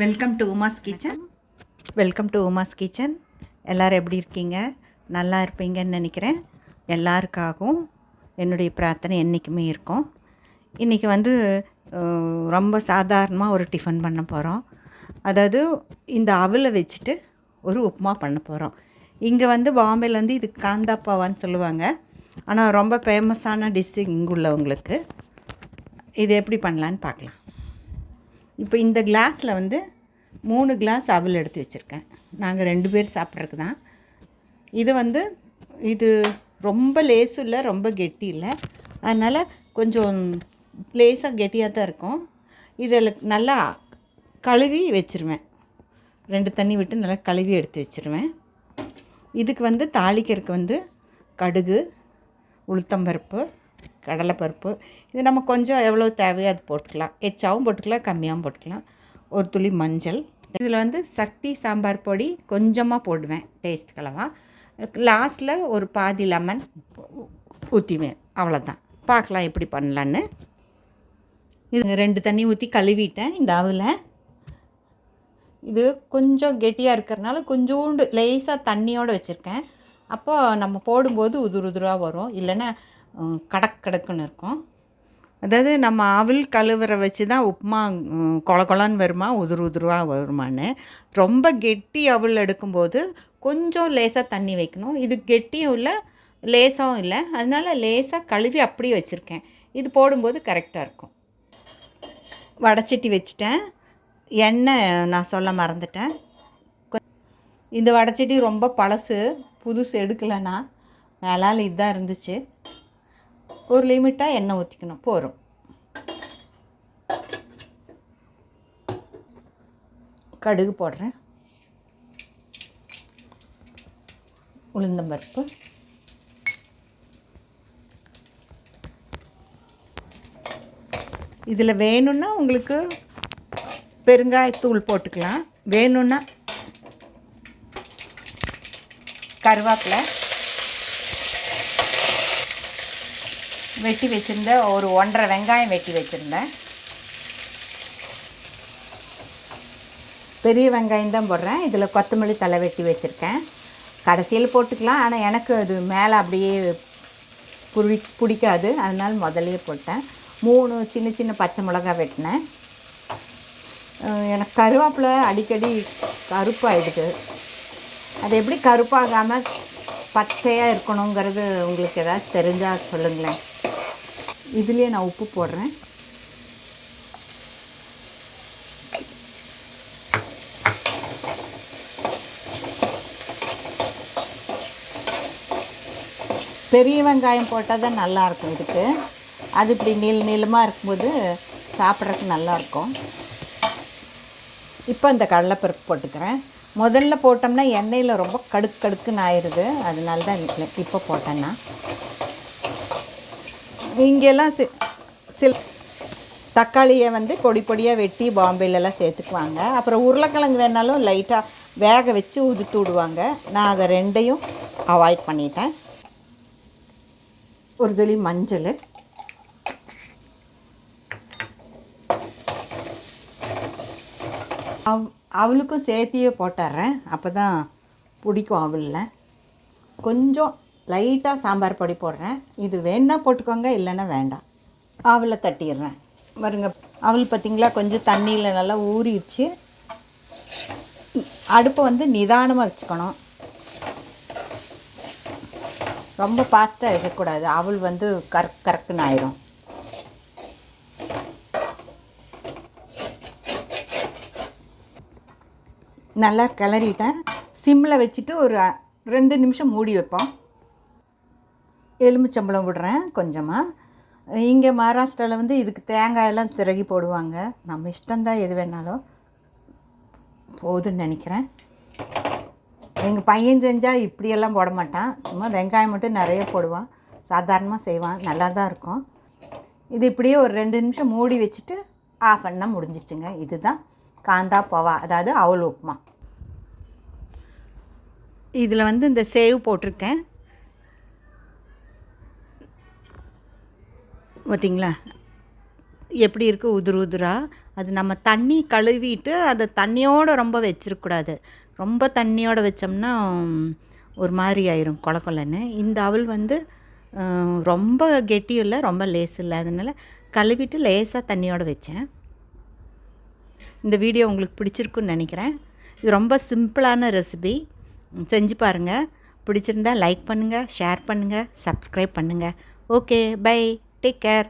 Welcome to Uma's kitchen welcome to Uma's kitchen எல்லோரும் எப்படி இருக்கீங்க? நல்லா இருப்பீங்கன்னு நினைக்கிறேன். எல்லாருக்காகவும் என்னுடைய பிரார்த்தனை என்றைக்குமே இருக்கும். இன்றைக்கி வந்து ரொம்ப சாதாரணமாக ஒரு டிஃபன் பண்ண போகிறோம் அதாவது இந்த அவலை வச்சுட்டு ஒரு உப்புமா பண்ண போகிறோம் இங்கே வந்து பாம்பேல வந்து இது காந்தாப்பாவான்னு சொல்லுவாங்க. ஆனால் ரொம்ப ஃபேமஸான டிஷ்ஷு இங்கே உள்ளவங்களுக்கு. இது எப்படி பண்ணலான்னு பார்க்கலாம். இப்போ இந்த கிளாஸில் வந்து மூணு கிளாஸ் அவல் எடுத்து வச்சுருக்கேன். நாங்கள் ரெண்டு பேர் சாப்பிட்றதுக்கு தான். இது வந்து இது ரொம்ப லேசும் இல்லை ரொம்ப கெட்டி இல்லை. அதனால் கொஞ்சம் லேசாக கெட்டியாக தான் இருக்கும். இதில் நல்லா கழுவி வச்சுருவேன். ரெண்டு தண்ணி விட்டு நல்லா கழுவி எடுத்து வச்சுருவேன். இதுக்கு வந்து தாளிக்கிறதுக்கு வந்து கடுகு உளுத்தம்பருப்பு கடலைப்பருப்பு இது நம்ம கொஞ்சம் எவ்வளோ தேவையோ அது போட்டுக்கலாம். எச்சாவும் போட்டுக்கலாம் கம்மியாகவும் போட்டுக்கலாம். ஒரு துளி மஞ்சள். இதில் வந்து சக்தி சாம்பார் பொடி கொஞ்சமாக போடுவேன் டேஸ்ட் கலவா லாஸ்ட்டில் ஒரு பாதி லெமன் ஊற்றிவேன் அவ்வளோதான் பார்க்கலாம் எப்படி பண்ணலான்னு. இது ரெண்டு தண்ணி ஊற்றி கழுவிட்டேன் இந்த அவில் இது கொஞ்சம் கெட்டியாக இருக்கிறனால கொஞ்சோண்டு லேசாக தண்ணியோடு வச்சுருக்கேன். அப்போது நம்ம போடும்போது உதுரு உதுராக வரும். இல்லைன்னா கடக் கடக்குன்னு இருக்கும். அதாவது நம்ம அவல் கழுவுற வச்சு தான் உப்புமா கொல கொலன்னு வருமா உதுரு உதுருவாக வருமான்னு. ரொம்ப கெட்டி அவல் எடுக்கும்போது கொஞ்சம் லேசாக தண்ணி வைக்கணும். இது கெட்டியும் இல்லை லேசாகவும் இல்லை. அதனால் லேசாக கழுவி அப்படியே வச்சுருக்கேன். இது போடும்போது கரெக்டாக இருக்கும். வடச்சட்டி வச்சுட்டேன். எண்ணெய் நான் சொல்ல மறந்துட்டேன். இந்த வடச்சட்டி ரொம்ப பழசு புதுசு எடுக்கலைன்னா மேலால் இதாக இருந்துச்சு. ஒரு லிமிட்டாக எண்ணெய் ஊற்றிக்கணும் போகிறோம் கடுகு போடுறேன். உளுந்தம்பருப்பு இதில் வேணும்னா உங்களுக்கு பெருங்காயத்தூள் போட்டுக்கலாம். வேணும்னா கருவேப்பிலை. வெட்டி வச்சுருந்த ஒரு ஒன்றரை வெங்காயம் வெட்டி வச்சுருந்தேன். பெரிய வெங்காயம் தான் போடுறேன். இதில் கொத்தமல்லி தலை வெட்டி வச்சுருக்கேன். கடைசியில் போட்டுக்கலாம். ஆனால் எனக்கு அது மேலே அப்படியே புரி பிடிக்காது. அதனால் முதல்லையே போட்டேன். மூணு சின்ன சின்ன பச்சை மிளகாய் வெட்டினேன். எனக்கு கருவேப்பிலை அடிக்கடி கருப்பாயிடுது. அது எப்படி கருப்பாகாமல் பச்சையாக இருக்கணுங்கிறது உங்களுக்கு ஏதாச்சும் தெரிஞ்சால் சொல்லுங்களேன். இதுலேயே நான் உப்பு போடுறேன். பெரிய வெங்காயம் போட்டால் தான் நல்லாயிருக்கும் இதுக்கு. அது இப்படி நீள் நீளமாக இருக்கும்போது சாப்பிட்றதுக்கு நல்லாயிருக்கும். இப்போ இந்த கடலைப்பருப்பு போட்டுக்கிறேன். முதல்ல போட்டோம்னா எண்ணெயில் ரொம்ப கடுக்கு கடுக்குன்னு ஆயிடுது அதனால தான் இப்போ இப்போ போட்டேன்னா. இங்கெல்லாம் சி சில தக்காளியை வந்து பொடி பொடியாக வெட்டி பாம்பேலெல்லாம் சேர்த்துக்குவாங்க. அப்புறம் உருளைக்கிழங்கு வேணாலும் லைட்டாக வேக வச்சு உதுத்து விடுவாங்க. நான் அதை ரெண்டையும் அவாய்ட் பண்ணிட்டேன். ஒரு துளி மஞ்சள். அவ் அவளுக்கும் சேர்த்தியே போட்டுறேன். அப்போ தான் பிடிக்கும் அவளில் கொஞ்சம் லைட்டாக சாம்பார் பொடி போடுறேன். இது வேணா போட்டுக்கோங்க இல்லைன்னா வேண்டாம். அவளை தட்டிடுறேன். பாருங்க அவள் பார்த்திங்களா கொஞ்சம் தண்ணியில் நல்லா ஊறிடுச்சு. அடுப்பை வந்து நிதானமாக வச்சுக்கணும். ரொம்ப ஃபாஸ்ட்டாக வைக்கக்கூடாது அவள் வந்து கறக் கறக்குன்னு ஆயிரும். நல்லா கிளறிட்டேன். சிம்மில் வச்சுட்டு ஒரு ரெண்டு நிமிஷம் மூடி வைப்போம். எலுமிச்சம்பழம் விடுறேன் கொஞ்சமாக இங்கே மகாராஷ்டிராவில் வந்து இதுக்கு தேங்காயெல்லாம் திரகி போடுவாங்க. நம்ம இஷ்டந்தான் எது வேணாலும் போதுன்னு நினைக்கிறேன். எங்கள் பையன் செஞ்சால் இப்படியெல்லாம் போட மாட்டான். சும்மா வெங்காயம் மட்டும் நிறைய போடுவான். சாதாரணமாக செய்வான். நல்லா தான் இருக்கும். இது இப்படியே ஒரு ரெண்டு நிமிஷம் மூடி வச்சுட்டு ஆஃப் பண்ணால் முடிஞ்சிச்சுங்க. இதுதான் காந்தா பவா அதாவது அவல் உப்புமா. இதில் வந்து இந்த சேவ் போட்டிருக்கேன். பார்த்தீங்களா? எப்படி இருக்குது உதிர் உதிராக அது நம்ம தண்ணி கழுவிட்டு அதை தண்ணியோடு ரொம்ப வச்சிருக்கூடாது ரொம்ப தண்ணியோடு வச்சோம்னா ஒரு மாதிரி ஆயிரும் கொல கொலன்னு இந்த அவள் வந்து ரொம்ப கெட்டியும் இல்லை ரொம்ப லேஸ் இல்லை. அதனால் கழுவிட்டு லேசாக தண்ணியோடு வச்சேன். இந்த வீடியோ உங்களுக்கு பிடிச்சிருக்குன்னு நினைக்கிறேன். இது ரொம்ப சிம்பிளான ரெசிபி. செஞ்சு பாருங்கள் பிடிச்சிருந்தா லைக் பண்ணுங்கள் ஷேர் பண்ணுங்கள் சப்ஸ்கிரைப் பண்ணுங்கள் ஓகே பை. Take care